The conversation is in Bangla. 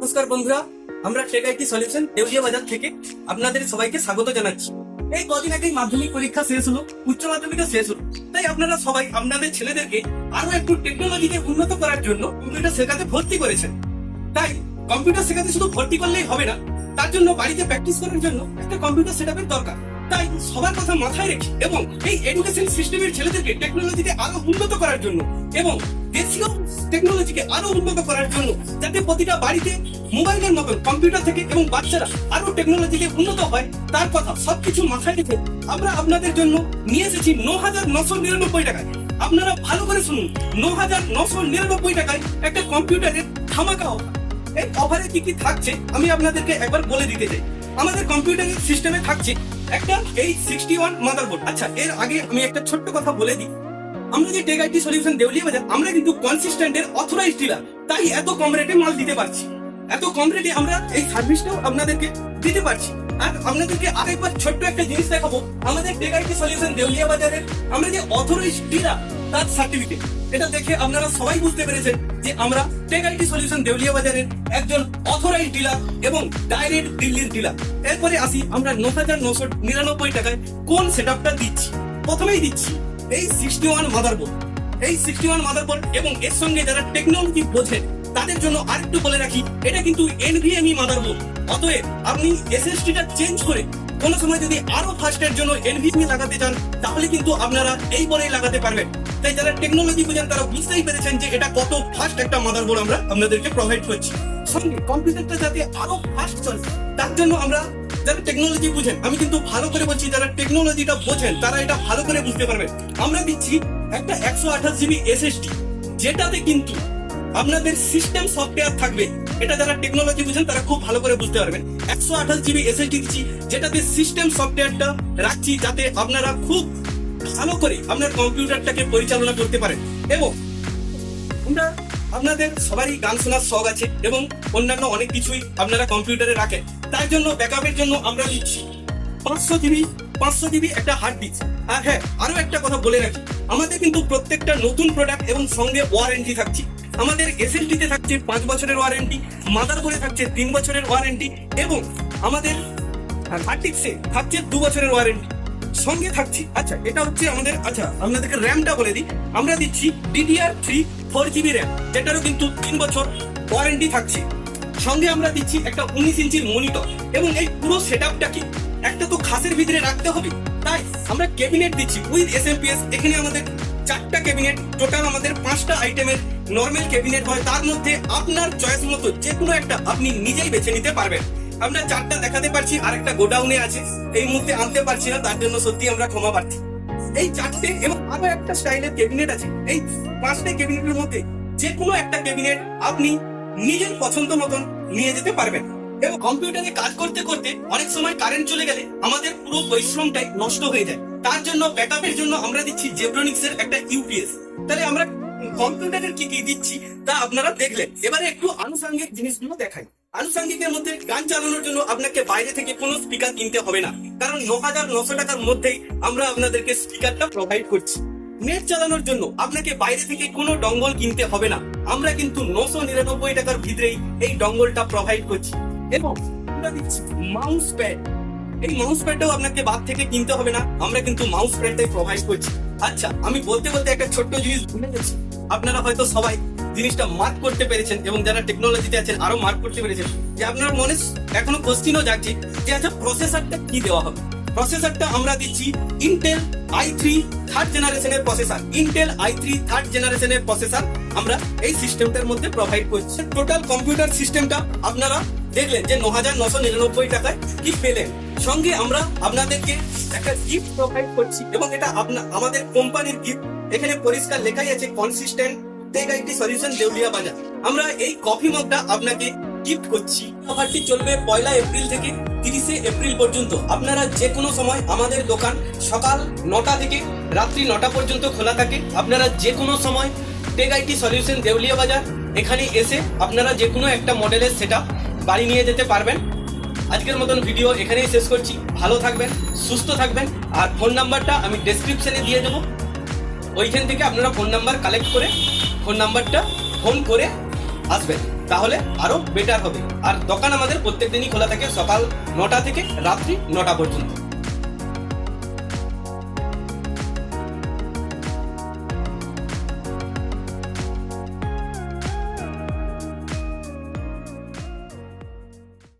নমস্কার বন্ধুরা, আমরা টেক আইটি সলিউশন দেউলিয়া বাজার থেকে আপনাদের সবাইকে স্বাগত জানাচ্ছি। এই কদিন আগেই মাধ্যমিক পরীক্ষা শেষ হলো, উচ্চ মাধ্যমিকও শেষ হলো। তাই আপনারা সবাই, আপনাদের ছেলেদেরকে আরও একটু টেকনোলজিকে উন্নত করার জন্য কম্পিউটার শেখাতে ভর্তি করেছেন। তাই কম্পিউটার শেখাতে শুধু ভর্তি করলেই হবে না, তার জন্য বাড়িতে প্র্যাকটিস করার জন্য একটা কম্পিউটার সেটআপের দরকার। তাই সবার কথা মাথায় রেখে এবং এই এডুকেশন সিস্টেমের ছেলেদেরকে টেকনোলজিতে আরও উন্নত করার জন্য এবং দেশীয় টেকনোলজিকে আরও উন্নত করার জন্য যাতে প্রতিটা বাড়িতে মোবাইলের মতন কম্পিউটার থেকে এবং বাচ্চারা আরও টেকনোলজিতে উন্নত হয়, তার কথা সবকিছু মাথায় রেখে আমরা আপনাদের জন্য নিয়ে এসেছি ন হাজার নশো নিরানব্বই টাকায়। আপনারা ভালো করে শুনুন ন হাজার নশো নিরানব্বই টাকায় একটা কম্পিউটারের ধামাকা অফার এই অফারে কি কি থাকছে আমি আপনাদেরকে একবার বলে দিতে চাই। আমাদের কম্পিউটারের সিস্টেমে থাকছে একটা এই সিক্সটি ওয়ান মাদারবোর্ড আচ্ছা এর আগে আমি একটা ছোট্ট কথা বলে দিই। আমরা যে টেক আইটি সলিউশন দেউলিয়া বাজার, আমরা কিন্তু কনসিস্টেন্টের অথরাইজ ডিলার তাই এত কম রেটে মাল দিতে পারছি। এত কম রেটে আমরা এই সার্ভিসটাও আপনাদেরকে দিতে পারছি। আর আপনাদেরকে আরেকবার ছোট্ট একটা জিনিস দেখাবো। আমাদের টেক সলিউশন দেউলিয়া বাজারের আমরা যে অথরাইজ ডিলার তার সার্টিফিকেট এটা দেখে আপনারা সবাই বুঝতে পেরেছেন যে আমরা টেক আইটি সলিউশন দেউলিয়া বাজারের একজন অথরাইজ ডিলার এবং ডাইরেক্ট দিল্লির ডিলার এরপরে আসি আমরা ন হাজার নশো নিরানব্বই টাকায় কোন সেট আপটা দিচ্ছি? প্রথমেই দিচ্ছি এই সিক্সটি ওয়ান মাদারবোর্ড এই সিক্সটি ওয়ান মাদারবোর্ড এবং এর সঙ্গে যারা টেকনোলজি বোঝেন তাদের জন্য আরেকটু বলে রাখি, এটা কিন্তু এনভিএমই মাদারবোর্ড অতএব আপনি এসএসডিটা চেঞ্জ করে কোন সময় যদি আরও ফাস্টের জন্য এনভিএমই লাগাতে চান, তাহলে কিন্তু আপনারা এই বলেই লাগাতে পারবেন। তাই যারা টেকনোলজি বোঝেন, তারা বুঝতেই পেরেছেন যে এটা কত ফাস্ট একটা মাদারবোর্ড আমরা আপনাদেরকে প্রোভাইড করছি। সঙ্গে কম্পিউটারটা যাতে আরও ফাস্ট চলে, তার জন্য আমরা যারা টেকনোলজি বুঝেন, আমি কিন্তু ভালো করে বলছি, যারা টেকনোলজিটা বোঝেন, তারা এটা ভালো করে বুঝতে পারবেন। আমরা দিচ্ছি একটা একশো আঠাশ জিবি এসএসডি, যেটাতে কিন্তু আপনাদের সিস্টেম সফটওয়্যার থাকবে। এটা যারা টেকনোলজি বুঝেন, তারা খুব ভালো করে বুঝতে পারবেন। একশো আঠাশ জিবি এসএসডি দিচ্ছি, যেটাতে সিস্টেম সফটওয়্যারটা রাখছি যাতে আপনারা খুব ভালো করে আপনার কম্পিউটারটাকে পরিচালনা করতে পারেন। এবং আমরা আপনাদের সবারই গান শোনার শখ আছে এবং অন্যান্য অনেক কিছুই আপনারা কম্পিউটারে রাখেন। তার জন্য ব্যাকআপের জন্য আমরা দিচ্ছি পাঁচশো জিবি পাঁচশো জিবি একটা হার্ড ডিস্ক আর হ্যাঁ আরও একটা কথা বলে রাখি। আমাদের কিন্তু প্রত্যেকটা নতুন প্রোডাক্ট এবং সঙ্গে ওয়ারেন্টি থাকছে। আমাদের এসএসডি তে থাকছে পাঁচ বছরের ওয়ারেন্টি মাদার বোর্ডে থাকছে তিন বছরের ওয়ারেন্টি এবং আমাদের হার্ড ডিস্কে থাকছে দু বছরের ওয়ারেন্টি সঙ্গে থাকছি আচ্ছা এটা হচ্ছে আমাদের আচ্ছা আপনাদেরকে র্যামটা বলে দিই। আমরা দিচ্ছি DDR three four GB RAM যেটারও কিন্তু তিন বছর ওয়ারেন্টি থাকছে। সঙ্গে আমরা দিচ্ছি একটা উনিশ ইঞ্চির মনিটর এবং এই পুরো সেট আপটাকে একটা তো খাসের ভিতরে রাখতে হবে। তাই আমরা ক্যাবিনেট দিচ্ছি with S M P S এখানে আমাদের চারটা ক্যাবিনেট টোটাল আমাদের পাঁচটা আইটেমের নর্মাল ক্যাবিনেট হয়। তার মধ্যে আপনার চয়েস মতো যে কোনো একটা আপনি নিজেই বেছে নিতে পারবেন। আমরা চারটা দেখাতে পারছি আর একটা গোডাউনে আছে, এই মুহূর্তে আনতে পারছি না, তার জন্য সত্যি আমরা ক্ষমা প্রার্থী। এই চারটে এবং আরও একটা স্টাইলের ক্যাবিনেট আছে। এই পাঁচটা ক্যাবিনেটের মধ্যে যে কোনো একটা ক্যাবিনেট আপনি নিজের পছন্দ মতন নিয়ে যেতে পারবেন। এবং কম্পিউটারে কাজ করতে করতে অনেক সময় কারেন্ট চলে গেলে আমাদের পুরো পরিশ্রমটাই নষ্ট হয়ে যায়। তার জন্য ব্যাকআপের জন্য আমরা দিচ্ছি জেব্রনিক্স এর একটা ইউপিএস তাহলে আমরা কম্পিউটারের কি কি দিচ্ছি, তা আপনারা দেখলেন। এবারে একটু আনুষঙ্গিক জিনিসগুলো দেখাই। আনুষঙ্গিকের মধ্যে গান চালানোর জন্য আপনাকে বাইরে থেকে কোনো স্পিকার কিনতে হবে না। কারণ ন হাজার নশো টাকার মধ্যেই আমরা আপনাদেরকে স্পিকারটা প্রোভাইড করছি। নেট চালানোর জন্য আপনাকে বাইরে থেকে কোনো ডঙ্গল কিনতে হবে না। আমরা কিন্তু নশো নিরানব্বই টাকার ভিতরেই এই ডঙ্গলটা প্রোভাইড করছি। এবং আমরা দিচ্ছি মাউস প্যাড এই মাউস প্যাডটাও আপনাকে বাদ থেকে কিনতে হবে না। আমরা কিন্তু মাউস প্যাডটাই প্রোভাইড করছি। আচ্ছা আমি বলতে বলতে একটা ছোট্ট জিনিস ভুলে গেছি। আপনারা হয়তো সবাই জিনিসটা মার্ক করতে পেরেছেন এবং যারা টেকনোলজিতে আছেন, আরও মার্ক করতে পেরেছেন। যে আপনার মনে এখনও কোশ্চিনও যাচ্ছে যে আচ্ছা প্রসেসরটা কি দেওয়া হবে? প্রসেসরটা আমরা দিচ্ছি ইন্টেল আই থ্রি থার্ড জেনারেশনের processor Intel i three third জেনারেশনের প্রসেসর আমরা এই সিস্টেমটার মধ্যে প্রোভাইড করছি। টোটাল কম্পিউটার সিস্টেমটা আপনারা দেখলেন যে ন হাজার নশো নিরানব্বই টাকায় কি পেলেন? সঙ্গে আমরা আপনাদেরকে একটা গিফট প্রোভাইড করছি এবং এটা আপনা আমাদের কোম্পানির গিফট এখানে পরিষ্কার লেখাই আছে কনসিস্টেন্ট টেক আইটি সলিউশন দেউলিয়া বাজার। আমরা এই কফি মগটা আপনাকে গিফট করছি। অফারটি চলবে পয়লা এপ্রিল থেকে তিরিশে এপ্রিল পর্যন্ত। আপনারা যে কোনো সময় আমাদের দোকান সকাল নটা থেকে রাত্রি নটা পর্যন্ত খোলা থাকে। আপনারা যে কোনো সময় টেক আইটি সলিউশন দেউলিয়া বাজার, এখানে এসে আপনারা যে কোনো একটা মডেলের সেটা বাড়ি নিয়ে যেতে পারবেন। আজকের মতন ভিডিও এখানেই শেষ করছি। ভালো থাকবেন, সুস্থ থাকবেন, আর ফোন নাম্বারটা আমি ডেসক্রিপশনে দিয়ে দেবো। ওইখান থেকে আপনারা ফোন নাম্বার কালেক্ট করে ফোন নাম্বারটা ফোন করে আসবেন। তাহলে আরও বেটার হবে। আর দোকান আমাদের প্রত্যেক দিনই খোলা থাকে সকাল নটা থেকে রাত্রি নটা পর্যন্ত।